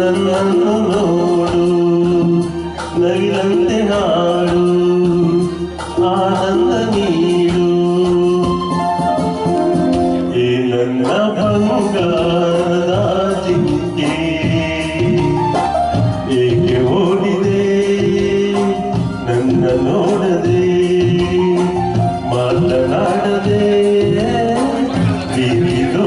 ನನ್ನನ್ನು ನೋಡು, ನವಿಲಂತೆ ನಾಡು, ಆನಂದ ನೀಡು. ಏ ನನ್ನ ಬಂಗಾರದ ಚಿಂತೆ ಏಕೆ ಓಡಿದೆ? ನನ್ನ ನೋಡದೆ, ಮಾತನಾಡದೆ, ಬೀಗಿದೋ